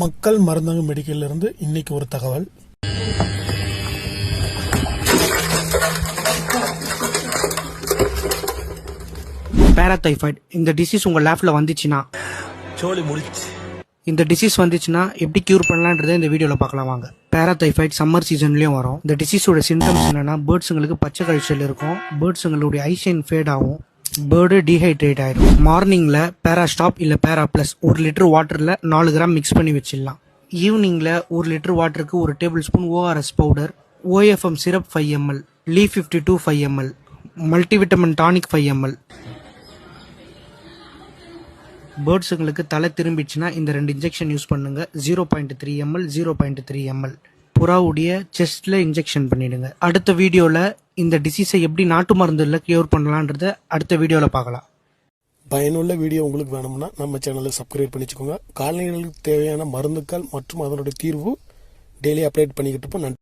மக்கள் மருந்தகம் மெடிக்கல்ல இருந்து இன்னைக்கு ஒரு தகவல். பேராதைஃபாய்டு இந்த டிசீஸ் உங்கள் லேஃப்ல வந்துச்சுன்னா சோலி முடிச்சு. இந்த டிசீஸ் வந்துச்சுன்னா எப்படி கியூர் பண்ணலான்றதை இந்த வீடியோவில் பார்க்கலாம் வாங்க. பேராதைஃபாய்டு சம்மர் சீசன்லேயும் வரும். இந்த டிசீஸோட சிம்டம்ஸ் என்னன்னா பேர்ட்ஸுங்களுக்கு பச்சை கழிச்சல் இருக்கும். பேர்ட்ஸுங்களுடைய ஐசைன் ஃபேட் ஆகும். பேர்டு டீஹைட்ரேட் ஆயிடும் மார்னிங்கில் பேரா ஸ்டாப் இல்லை பேரா ப்ளஸ் ஒரு லிட்டர் வாட்டரில் நாலு கிராம் மிக்ஸ் பண்ணி வச்சிடலாம். ஈவினிங்கில் ஒரு லிட்டர் வாட்டருக்கு ஒரு tablespoon ORS powder OFM syrup five ML Lee fifty to five ML multivitamin tonic five ML பேர்ட்ஸுங்களுக்கு தலை திரும்பிச்சுன்னா இந்த ரெண்டு இன்ஜெக்ஷன் யூஸ் பண்ணுங்க. Zero point three ML zero point three ML புறாவுடைய செஸ்ட்டில் இன்ஜெக்ஷன் பண்ணிவிடுங்க அடுத்த வீடியோவில் இந்த டிசீஸை எப்படி நாட்டு மருந்துல கியூர் பண்ணலான்றத அடுத்த வீடியோல பார்க்கலாம். பயனுள்ள வீடியோ உங்களுக்கு வேணும்னா நம்ம சேனலை சப்ஸ்கிரைப் பண்ணிச்சுக்கோங்க. கால்நடைகளுக்கு தேவையான மருந்துக்கள் மற்றும் அதனுடைய தீர்வு டெய்லி அப்டேட் பண்ணிக்கிட்டு இருப்போம். நன்றி.